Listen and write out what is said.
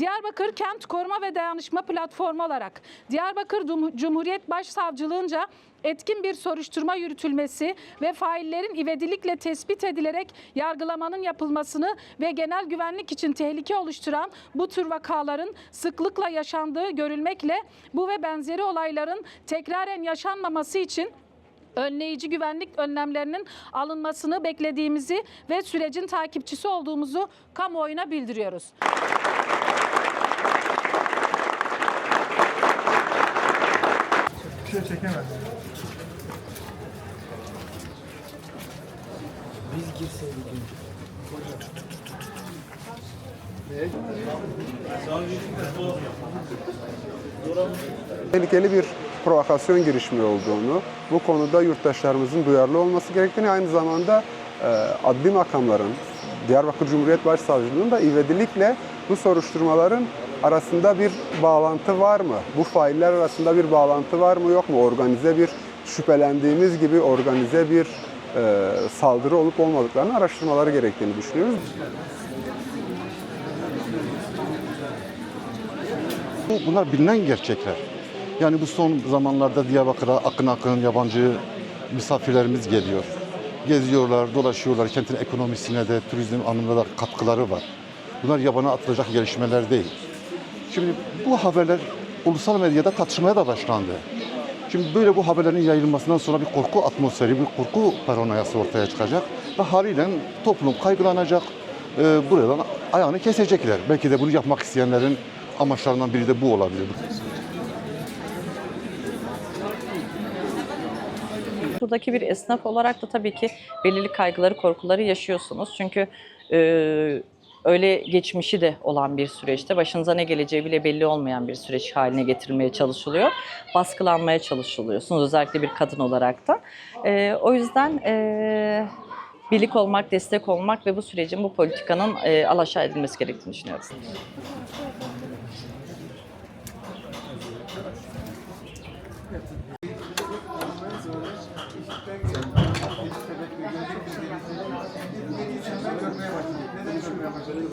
Diyarbakır Kent Koruma ve Dayanışma Platformu olarak Diyarbakır Cum- Cumhuriyet Başsavcılığınca etkin bir soruşturma yürütülmesi ve faillerin ivedilikle tespit edilerek yargılamanın yapılmasını ve genel güvenlik için tehlike oluşturan bu tür vakaların sıklıkla yaşandığı görülmekle bu ve benzeri olayların tekraren yaşanmaması için önleyici güvenlik önlemlerinin alınmasını beklediğimizi ve sürecin takipçisi olduğumuzu kamuoyuna bildiriyoruz. Bir şey çekemez. tehlikeli bir provokasyon girişimi olduğunu, bu konuda yurttaşlarımızın duyarlı olması gerektiğini, aynı zamanda e, adli makamların, Diyarbakır Cumhuriyet Başsavcılığı'nın da ivedilikle bu soruşturmaların arasında bir bağlantı var mı? Bu failler arasında bir bağlantı var mı yok mu? Organize bir şüphelendiğimiz gibi organize bir e, saldırı olup olmadıklarını araştırmaları gerektiğini düşünüyoruz. Bu- Bunlar bilinen gerçekler. Yani bu son zamanlarda Diyarbakır'a akın akın yabancı misafirlerimiz geliyor. Geziyorlar, dolaşıyorlar. Kentin ekonomisine de, turizm anlamında da katkıları var. Bunlar yabana atılacak gelişmeler değil. Şimdi bu haberler ulusal medyada tartışmaya da başlandı. Şimdi böyle bu haberlerin yayılmasından sonra bir korku atmosferi, bir korku paranoyası ortaya çıkacak. Ve haliyle toplum kaygılanacak. Ee, buradan ayağını kesecekler. Belki de bunu yapmak isteyenlerin amaçlarından biri de bu olabilir. Buradaki bir esnaf olarak da tabii ki belirli kaygıları, korkuları yaşıyorsunuz. Çünkü e, öyle geçmişi de olan bir süreçte başınıza ne geleceği bile belli olmayan bir süreç haline getirilmeye çalışılıyor. Baskılanmaya çalışılıyorsunuz özellikle bir kadın olarak da. E, o yüzden e, birlik olmak, destek olmak ve bu sürecin, bu politikanın e, alaşağı edilmesi gerektiğini düşünüyoruz. Yedi üç yıldan görmeye başladık. Neden görmeye başladık?